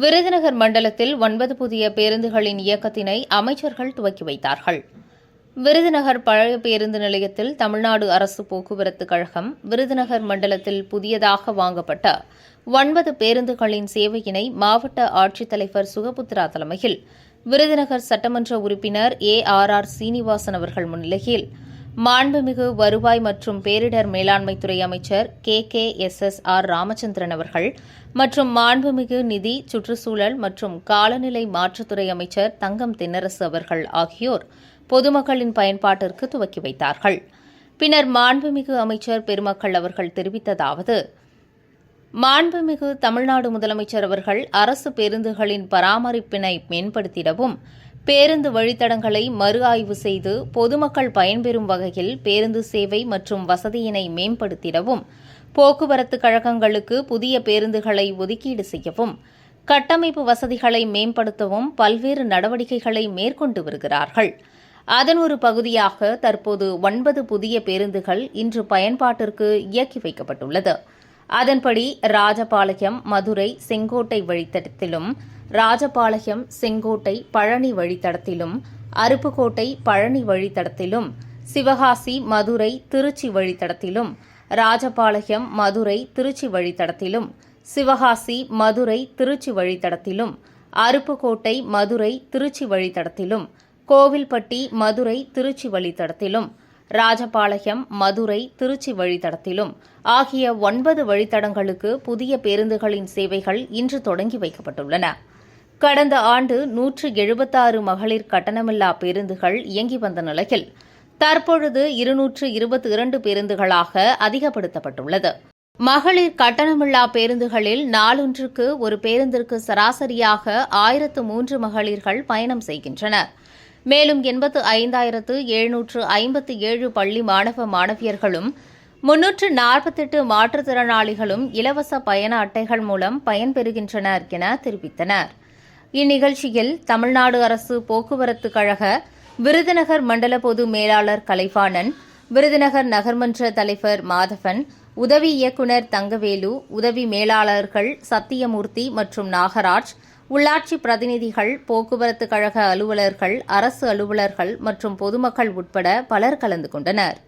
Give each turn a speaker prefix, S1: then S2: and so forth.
S1: விருதுநகர் மண்டலத்தில் ஒன்பது புதிய பேருந்துகளின் இயக்கத்தினை அமைச்சர்கள் துவக்கி வைத்தார்கள். விருதுநகர் பழைய பேருந்து நிலையத்தில் தமிழ்நாடு அரசு போக்குவரத்து கழகம் விருதுநகர் மண்டலத்தில் புதியதாக வாங்கப்பட்ட ஒன்பது பேருந்துகளின் சேவையினை மாவட்ட ஆட்சித்தலைவர் சுகபுத்ரா தலைமையில் விருதுநகர் சட்டமன்ற உறுப்பினர் ஏ ஆர் ஆர் சீனிவாசன் அவர்கள் முன்னிலையில் மாண்புமிகு வருவாய் மற்றும் பேரிடர் மேலாண்மைத்துறை அமைச்சர் K K S S R Ramachandran அவர்கள் மற்றும் மாண்புமிகு நிதி சுற்றுச்சூழல் மற்றும் காலநிலை மாற்றுத்துறை அமைச்சர் தங்கம் தென்னரசு அவர்கள் ஆகியோர் பொதுமக்களின் பயன்பாட்டிற்கு துவக்கி வைத்தார்கள். பின்னர் மாண்புமிகு அமைச்சர் பெருமக்கள் அவர்கள் தெரிவித்ததாவது மாண்புமிகு தமிழ்நாடு முதலமைச்சர் அவர்கள் அரசு பேருந்துகளின் பராமரிப்பினை மேம்படுத்திடவும் பேருந்து வழித்தடங்களை மறு ஆய்வு செய்து பொதுமக்கள் பயன்பெறும் வகையில் பேருந்து சேவை மற்றும் வசதியினை மேம்படுத்திடவும் போக்குவரத்து கழகங்களுக்கு புதிய பேருந்துகளை ஒதுக்கீடு செய்யவும் கட்டமைப்பு வசதிகளை மேம்படுத்தவும் பல்வேறு நடவடிக்கைகளை மேற்கொண்டு வருகிறார்கள். அதன் ஒரு பகுதியாக தற்போது ஒன்பது புதிய பேருந்துகள் இன்று பயன்பாட்டிற்கு இயக்கி வைக்கப்பட்டுள்ளது. அதன்படி ராஜபாளையம் மதுரை செங்கோட்டை வழித்தடத்திலும் ராஜபாளையம் செங்கோட்டை பழனி வழித்தடத்திலும் அருப்புக்கோட்டை பழனி வழித்தடத்திலும் சிவகாசி மதுரை திருச்சி வழித்தடத்திலும் ராஜபாளையம் மதுரை திருச்சி வழித்தடத்திலும் சிவகாசி மதுரை திருச்சி வழித்தடத்திலும் அருப்புக்கோட்டை மதுரை திருச்சி வழித்தடத்திலும் கோவில்பட்டி மதுரை திருச்சி வழித்தடத்திலும் ராஜபாளையம் மதுரை திருச்சி வழித்தடத்திலும் ஆகிய ஒன்பது வழித்தடங்களுக்கு புதிய பேருந்துகளின் சேவைகள் இன்று தொடங்கி வைக்கப்பட்டுள்ளன. கடந்த ஆண்டு நூற்று எழுபத்தாறு மகளிர் கட்டணமில்லா பேருந்துகள் இயங்கி வந்த நிலையில் தற்பொழுது இருநூற்று இருபத்தி இரண்டு பேருந்துகளாக அதிகப்படுத்தப்பட்டுள்ளது. மகளிர் கட்டணமில்லா பேருந்துகளில் நாளொன்றுக்கு ஒரு பேருந்திற்கு சராசரியாக ஆயிரத்து மூன்று மகளிர்கள் பயணம் செய்கின்றனர். மேலும் எண்பத்து ஐந்தாயிரத்து எழுநூற்று ஐம்பத்தி ஏழு பள்ளி மாணவ மாணவியர்களும் முன்னூற்று நாற்பத்தெட்டு மாற்றுத்திறனாளிகளும் இலவச பயண அட்டைகள் மூலம் பயன்பெறுகின்றனர் என தெரிவித்தனர். இந்நிகழ்ச்சியில் தமிழ்நாடு அரசு போக்குவரத்து கழக விருதுநகர் மண்டல பொது மேலாளர் கலைவாணன் விருதுநகர் நகர்மன்ற தலைவர் மாதவன் உதவி இயக்குநர் தங்கவேலு உதவி மேலாளர்கள் சத்தியமூர்த்தி மற்றும் நாகராஜ் உள்ளாட்சி பிரதிநிதிகள் போக்குவரத்து கழக அலுவலர்கள் அரசு அலுவலர்கள் மற்றும் பொதுமக்கள் உட்பட பலர் கலந்து கொண்டனர்.